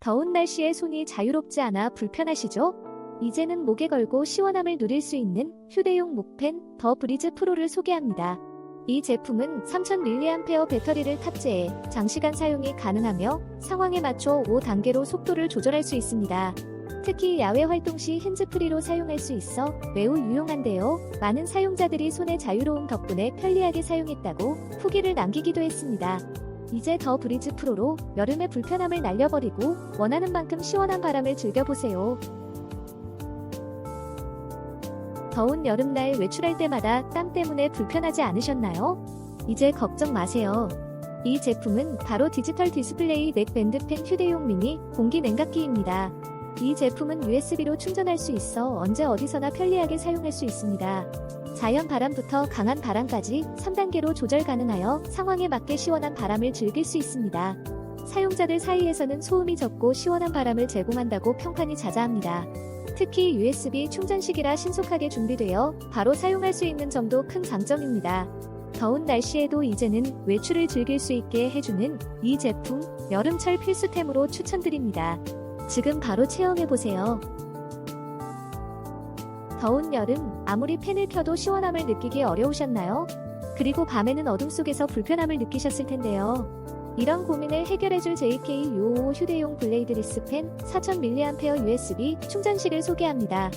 더운 날씨에 손이 자유롭지 않아 불편하시죠? 이제는 목에 걸고 시원함을 누릴 수 있는 휴대용 목펜 더 브리즈 프로를 소개합니다. 이 제품은 3000mAh 배터리를 탑재해 장시간 사용이 가능하며 상황에 맞춰 5단계로 속도를 조절할 수 있습니다. 특히 야외 활동 시 핸즈프리로 사용할 수 있어 매우 유용한데요. 많은 사용자들이 손의 자유로움 덕분에 편리하게 사용했다고 후기를 남기기도 했습니다. 이제 더 브리즈 프로로 여름의 불편함을 날려버리고 원하는 만큼 시원한 바람을 즐겨보세요. 더운 여름날 외출할 때마다 땀 때문에 불편하지 않으셨나요? 이제 걱정 마세요. 이 제품은 바로 디지털 디스플레이 넥밴드 펜 휴대용 미니 공기 냉각기입니다. 이 제품은 USB로 충전할 수 있어 언제 어디서나 편리하게 사용할 수 있습니다. 자연 바람부터 강한 바람까지 3단계로 조절 가능하여 상황에 맞게 시원한 바람을 즐길 수 있습니다. 사용자들 사이에서는 소음이 적고 시원한 바람을 제공한다고 평판이 자자합니다. 특히 USB 충전식이라 신속하게 준비되어 바로 사용할 수 있는 점도 큰 장점입니다. 더운 날씨에도 이제는 외출을 즐길 수 있게 해주는 이 제품 여름철 필수템으로 추천드립니다. 지금 바로 체험해보세요. 더운 여름 아무리 팬을 켜도 시원함을 느끼기 어려우셨나요? 그리고 밤에는 어둠 속에서 불편함을 느끼셨을 텐데요. 이런 고민을 해결해줄 JK655 휴대용 블레이드 리스 펜 4000mAh USB 충전식을 소개합니다.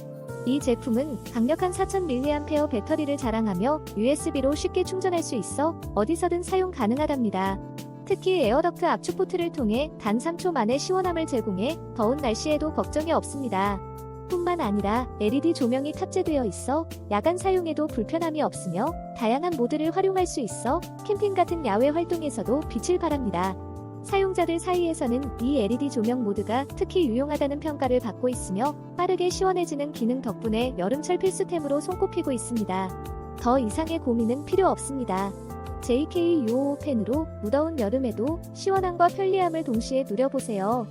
이 제품은 강력한 4000mAh 배터리를 자랑하며 USB로 쉽게 충전할 수 있어 어디서든 사용 가능하답니다. 특히 에어덕트 압축 포트를 통해 단 3초 만에 시원함을 제공해 더운 날씨에도 걱정이 없습니다. 뿐만 아니라 LED 조명이 탑재되어 있어 야간 사용에도 불편함이 없으며 다양한 모드를 활용할 수 있어 캠핑 같은 야외 활동에서도 빛을 발합니다. 사용자들 사이에서는 이 LED 조명 모드가 특히 유용하다는 평가를 받고 있으며 빠르게 시원해지는 기능 덕분에 여름철 필수템으로 손꼽히고 있습니다. 더 이상의 고민은 필요 없습니다. JK655 펜으로 무더운 여름에도 시원함과 편리함을 동시에 누려보세요.